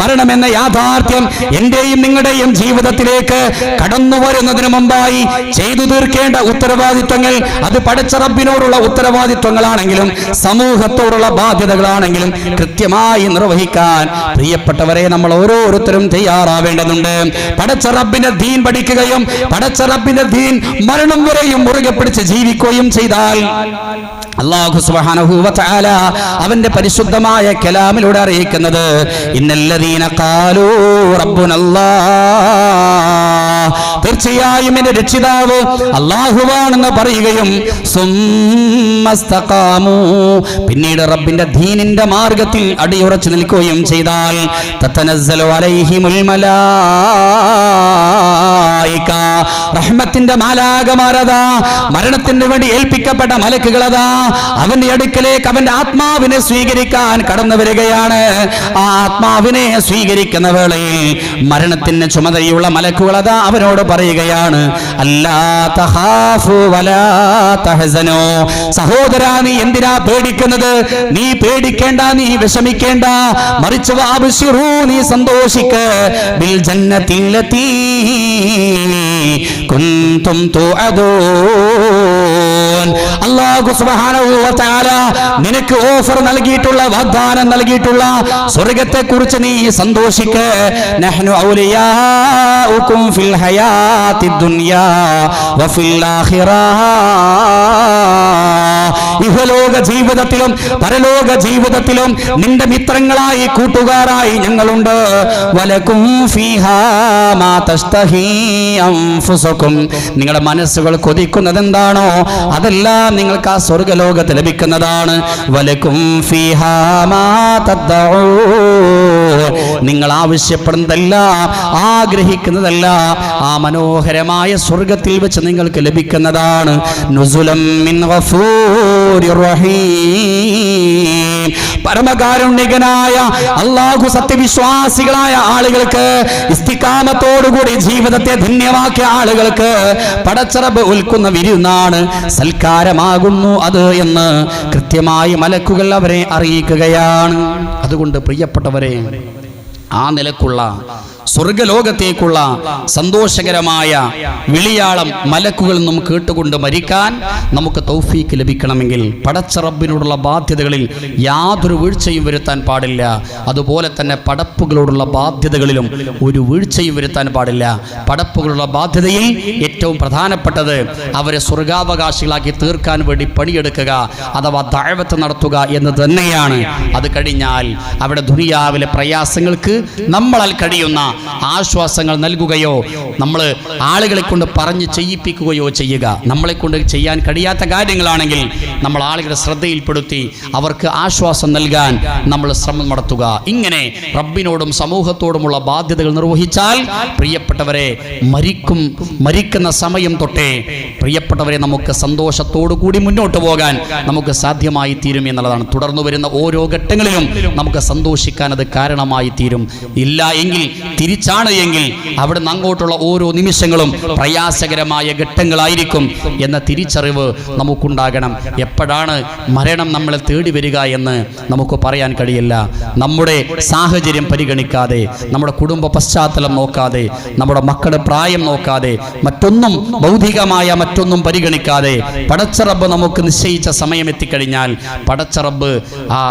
മരണമെന്ന യാഥാർത്ഥ്യം എന്റെയും നിങ്ങളുടെയും ജീവിതത്തിലേക്ക് കടന്നു വരുന്നതിന് മുമ്പായി ചെയ്തു തീർക്കേണ്ട ഉത്തരവാദിത്വങ്ങൾ അത് പഠിച്ച റബ്ബിനോടുള്ള ഉത്തരവാദിത്വങ്ങളാണെങ്കിലും സമൂഹത്തോടുള്ള ബാധ്യതകളാണെങ്കിലും ആണെങ്കിലും കൃത്യമായി നിർവഹിക്കാൻ പ്രിയപ്പെട്ടവരെ നമ്മൾ ഓരോരുത്തരും തയ്യാറാവേണ്ടതുണ്ട്. പടച്ച റബ്ബിന്റെ ദീൻ പഠിക്കുകയും പടച്ച റബ്ബിന്റെ ദീൻ മരണം വരെയും മുറുകെ പിടിച്ച് ജീവിക്കുകയും ചെയ്താൽ അള്ളാഹു തആല അവന്റെ പരിശുദ്ധമായ കലാമിലൂടെ അറിയിക്കുന്നത് ഇന്നല്ലദീന ഖാലൂ റബ്ബുനല്ലാ. തീർച്ചയായും എന്റെ രക്ഷിതാവ് അള്ളാഹുവാണെന്ന് പറയുകയും പിന്നീട് റബ്ബിന്റെ ദീനിന്റെ മാർഗത്തിൽ അടിയുറച്ചു നിൽക്കുകയും ചെയ്താൽ റഹ്മത്തിന്റെ മാലാകമാരതാ മരണത്തിന് വേണ്ടി ഏൽപ്പിക്കപ്പെട്ട മലക്കുകളതാ. അവന്റെ അടുക്കലേക്ക് അവന്റെ ആത്മാവിനെ സ്വീകരിക്കാൻ കടന്നു വരികയാണ്. ആ ആത്മാവിനെ സ്വീകരിക്കുന്ന വേളയിൽ മരണത്തിന് ചുമതലയുള്ള മലക്കുകളതാ അവനോട് പറയുകയാണ് അല്ലാ സഹോദരാ നീ എന്തിനാ പേടിക്കുന്നത്? നീ പേടിക്കേണ്ട നീ വിഷമിക്കേണ്ട. മറിച്ച് വാബിശിറൂ നീ സന്തോഷിക്ക. ബിൽ ജന്നത്തിലെത്തി. കുന്തും തോ അല്ലാഹു സുബ്ഹാനഹു വ തആല നിനക്ക് ഓഫർ നൽകിയിട്ടുള്ള വാഗ്ദാനം നൽകിയിട്ടുള്ള സ്വർഗത്തെ കുറിച്ച് നീ സന്തോഷിക്ക്. ഫിൽ ഹയാത്തി ദുനിയാ വഫിൽ ഇഹലോക ജീവിതത്തിലും പരലോക ജീവിതത്തിലും നിന്റെ മിത്രങ്ങളായി കൂട്ടുകാരായി ഞങ്ങളുണ്ട്. വലക്കും നിങ്ങളുടെ മനസ്സുകൾ കൊതിക്കുന്നത് എന്താണോ അതെല്ലാം നിങ്ങൾക്ക് ആ സ്വർഗലോകത്ത് ലഭിക്കുന്നതാണ്. വലക്കും നിങ്ങൾ ആവശ്യപ്പെടുന്നതല്ല ആഗ്രഹിക്കുന്നതെല്ലാം ആ മനോഹരമായ സ്വർഗത്തിൽ വെച്ച് നിങ്ങൾക്ക് ലഭിക്കുന്നതാണ്. നുസുലം മിൻ ഗഫൂരിർ റഹീം പരമകാരുണ്യകനായ അള്ളാഹു സത്യവിശ്വാസികളായ ആളുകൾക്ക് ഇസ്തിക്കാമത്തോടുകൂടി ജീവിതത്തെ ധന്യമാക്കിയ ആളുകൾക്ക് പടച്ചറബ് ഉൽക്കുന്ന വിരുന്നാണ്. സൽക്കാരമാകുന്നു അത് എന്ന് കൃത്യമായി മലക്കുകൾ അവരെ അറിയിക്കുകയാണ്. അതുകൊണ്ട് പ്രിയപ്പെട്ടവരെ ആ നിലക്കുള്ള സ്വർഗലോകത്തേക്കുള്ള സന്തോഷകരമായ വിളിയാളം മലക്കുകളിൽ നിന്നും കേട്ടുകൊണ്ട് മരിക്കാൻ നമുക്ക് തൗഫീക്ക് ലഭിക്കണമെങ്കിൽ പടച്ചറബിനോടുള്ള ബാധ്യതകളിൽ യാതൊരു വീഴ്ചയും വരുത്താൻ പാടില്ല. അതുപോലെ തന്നെ പടപ്പുകളോടുള്ള ബാധ്യതകളിലും ഒരു വീഴ്ചയും വരുത്താൻ പാടില്ല. പടപ്പുകളുള്ള ബാധ്യതയിൽ ഏറ്റവും പ്രധാനപ്പെട്ടത് അവരെ സ്വർഗാവകാശികളാക്കി തീർക്കാൻ വേണ്ടി പണിയെടുക്കുക അഥവാ താഴ്വത്ത് നടത്തുക എന്ന് തന്നെയാണ്. അത് കഴിഞ്ഞാൽ അവിടെ ദുനിയാവിലെ പ്രയാസങ്ങൾക്ക് നമ്മളാൽ കഴിയുന്ന ആശ്വാസങ്ങൾ നൽകുകയോ നമ്മൾ ആളുകളെ കൊണ്ട് പറഞ്ഞ് ചെയ്യിപ്പിക്കുകയോ ചെയ്യുക. നമ്മളെ കൊണ്ട് ചെയ്യാൻ കഴിയാത്ത കാര്യങ്ങളാണെങ്കിൽ നമ്മൾ ആളുകളെ ശ്രദ്ധയിൽപ്പെടുത്തി അവർക്ക് ആശ്വാസം നൽകാൻ നമ്മൾ ശ്രമം നടത്തുക. ഇങ്ങനെ റബ്ബിനോടും സമൂഹത്തോടുമുള്ള ബാധ്യതകൾ നിർവഹിച്ചാൽ പ്രിയപ്പെട്ടവരെ മരിക്കും മരിക്കുന്ന സമയം തൊട്ടേ പ്രിയപ്പെട്ടവരെ നമുക്ക് സന്തോഷത്തോടു കൂടി മുന്നോട്ട് പോകാൻ നമുക്ക് സാധ്യമായി തീരും എന്നുള്ളതാണ്. തുടർന്നു വരുന്ന ഓരോ ഘട്ടങ്ങളിലും നമുക്ക് സന്തോഷിക്കാൻ അത് കാരണമായി തീരും ഇല്ല എങ്കിൽ തിരിച്ചാണ് എങ്കിൽ അവിടെ നിന്ന് അങ്ങോട്ടുള്ള ഓരോ നിമിഷങ്ങളും പ്രയാസകരമായ ഘട്ടങ്ങളായിരിക്കും എന്ന തിരിച്ചറിവ് നമുക്കുണ്ടാകണം. എപ്പോഴാണ് മരണം നമ്മളെ തേടി വരിക എന്ന് നമുക്ക് പറയാൻ കഴിയില്ല. നമ്മുടെ സാഹചര്യം പരിഗണിക്കാതെ നമ്മുടെ കുടുംബ പശ്ചാത്തലം നോക്കാതെ നമ്മുടെ മക്കളുടെ പ്രായം നോക്കാതെ മറ്റൊന്നും ഭൗതികമായ മറ്റൊന്നും പരിഗണിക്കാതെ പടച്ചറബ് നമുക്ക് നിശ്ചയിച്ച സമയം എത്തിക്കഴിഞ്ഞാൽ പടച്ചറബ് ആ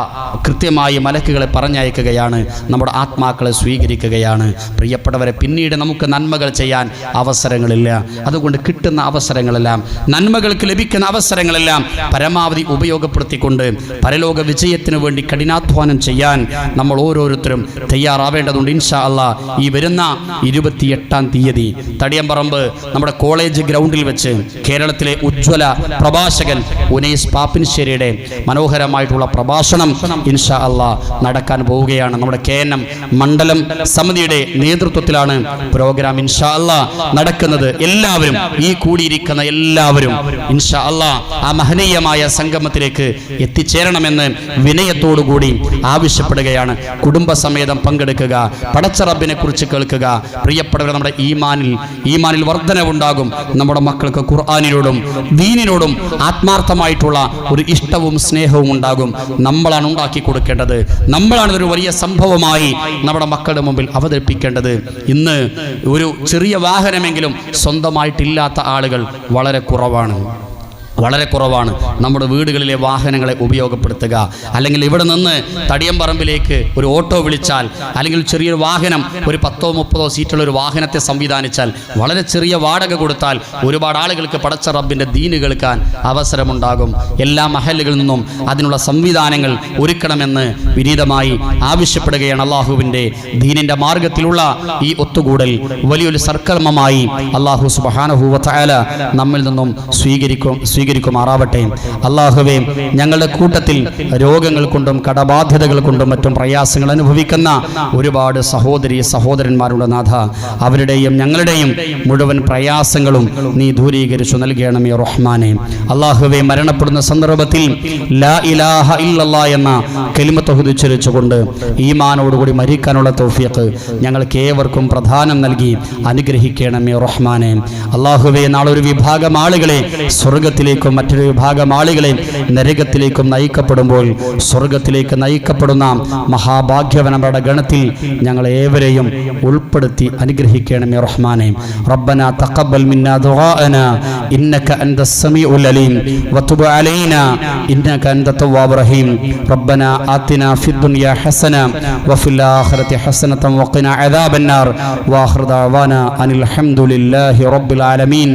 കൃത്യമായി മലക്കുകളെ പറഞ്ഞയക്കുകയാണ് നമ്മുടെ ആത്മാക്കളെ സ്വീകരിക്കുകയാണ്. പ്രിയപ്പെട്ടവരെ പിന്നീട് നമുക്ക് നന്മകൾ ചെയ്യാൻ അവസരങ്ങളില്ല. അതുകൊണ്ട് കിട്ടുന്ന അവസരങ്ങളെല്ലാം നന്മകൾക്ക് ലഭിക്കുന്ന അവസരങ്ങളെല്ലാം പരമാവധി ഉപയോഗപ്പെടുത്തിക്കൊണ്ട് പരലോക വിജയത്തിന് വേണ്ടി കഠിനാധ്വാനം ചെയ്യാൻ നമ്മൾ ഓരോരുത്തരും തയ്യാറാവേണ്ടതുണ്ട്. ഇൻഷാ അല്ല ഈ വരുന്ന ഇരുപത്തിയെട്ടാം തീയതി തടിയമ്പറമ്പ് നമ്മുടെ കോളേജ് ഗ്രൗണ്ടിൽ വെച്ച് കേരളത്തിലെ ഉജ്ജ്വല പ്രഭാഷകൻ ഉനേസ് പാപ്പിൻശ്ശേരിയുടെ മനോഹരമായിട്ടുള്ള പ്രഭാഷണം ഇൻഷാ അല്ല നടക്കാൻ പോവുകയാണ് നമ്മുടെ കെ മണ്ഡലം സമിതിയുടെ നേതൃത്വത്തിലാണ് പ്രോഗ്രാം ഇൻഷാ അല്ലാ നടക്കുന്നത്. എല്ലാവരും ഈ കൂടിയിരിക്കുന്ന എല്ലാവരും ഇൻഷാ അല്ലാ ആ മഹനീയമായ സംഗമത്തിലേക്ക് എത്തിച്ചേരണമെന്ന് വിനയത്തോടുകൂടി ആവശ്യപ്പെടുകയാണ്. കുടുംബസമേതം പങ്കെടുക്കുക പടച്ചറബിനെ കുറിച്ച് കേൾക്കുക. പ്രിയപ്പെട്ടവർ നമ്മുടെ ഈമാനിൽ ഈമാനിൽ വർധനവുണ്ടാകും. നമ്മുടെ മക്കൾക്ക് ഖുർആാനിനോടും ദീനിനോടും ആത്മാർത്ഥമായിട്ടുള്ള ഒരു ഇഷ്ടവും സ്നേഹവും ഉണ്ടാകും. നമ്മളാണ് ഉണ്ടാക്കി കൊടുക്കേണ്ടത്. നമ്മളാണ് ഒരു വലിയ സംഭവമായി നമ്മുടെ മക്കളുടെ മുമ്പിൽ അവതരിപ്പിക്കേണ്ടത് ഇന്ന് ഒരു ചെറിയ വാഹനമെങ്കിലും സ്വന്തമായിട്ടില്ലാത്ത ആളുകൾ വളരെ കുറവാണ്. വളരെ കുറവാണ്. നമ്മുടെ വീടുകളിലെ വാഹനങ്ങളെ ഉപയോഗപ്പെടുത്തുക. അല്ലെങ്കിൽ ഇവിടെ നിന്ന് തടിയമ്പറമ്പിലേക്ക് ഒരു ഓട്ടോ വിളിച്ചാൽ അല്ലെങ്കിൽ ചെറിയൊരു വാഹനം ഒരു പത്തോ മുപ്പതോ സീറ്റുള്ള ഒരു വാഹനത്തെ സംവിധാനിച്ചാൽ വളരെ ചെറിയ വാടക കൊടുത്താൽ ഒരുപാട് ആളുകൾക്ക് പടച്ച റബ്ബിന്റെ ദീന് കേൾക്കാൻ അവസരമുണ്ടാകും. എല്ലാ മഹലുകളിൽ നിന്നും അതിനുള്ള സംവിധാനങ്ങൾ ഒരുക്കണമെന്ന് വിനീതമായി ആവശ്യപ്പെടുകയാണ് അള്ളാഹുവിന്റെ ദീനിന്റെ മാർഗത്തിലുള്ള ഈ ഒത്തുകൂടൽ. വലിയൊരു സർക്കർമ്മമായി അള്ളാഹു സുബാനഹുവ നമ്മിൽ നിന്നും സ്വീകരിക്കും. സ്വീകരിക്കുമാറാവട്ടെ അള്ളാഹുവേ ഞങ്ങളുടെ കൂട്ടത്തിൽ രോഗങ്ങൾ കൊണ്ടും കടബാധ്യതകൾ കൊണ്ടും മറ്റും പ്രയാസങ്ങൾ അനുഭവിക്കുന്ന ഒരുപാട് സഹോദരി സഹോദരന്മാരുടെ നാഥ. അവരുടെയും ഞങ്ങളുടെയും മുഴുവൻ പ്രയാസങ്ങളും നീ ദൂരീകരിച്ചു നൽകണമേ റഹ്മാനെ. അള്ളാഹുവെ മരണപ്പെടുന്ന സന്ദർഭത്തിൽ ലാ ഇലാഹ എന്ന കെലിമത്തൊഹുദ് ഉച്ചരിച്ചുകൊണ്ട് ഈമാനോടുകൂടി മരിക്കാനുള്ള തൗഫീഖ് ഞങ്ങൾക്ക് ഏവർക്കും പ്രധാനം നൽകി അനുഗ്രഹിക്കണമേ റഹ്മാനെ. അള്ളാഹുവെ നാളെ ഒരു വിഭാഗം ആളുകളെ സ്വർഗത്തിലേക്കും മറ്റൊരു വിഭാഗം ആളുകളെ നരകത്തിലേക്കും നയിക്കപ്പെടുമ്പോൾ സ്വർഗത്തിലേക്ക് നയിക്കപ്പെടുന്ന മഹാഭാഗ്യവനങ്ങളുടെ ഗണത്തിൽ ഞങ്ങൾ ഏവരെയും ഉൾപ്പെടുത്തി അനുഗ്രഹിക്കണമേ റഹ്മാനെ റബ്ബന തഖബ്ബൽ മിന്നാ ദുആഅന ഇന്നക അൻത السميع العليم وتب علينا إنك أنت التواب الرحيم ربنا آتنا في الدنيا حسنة وفي الآخرة حسنة وقنا عذاب النار وآخر دعوانا أن الحمد لله رب العالمين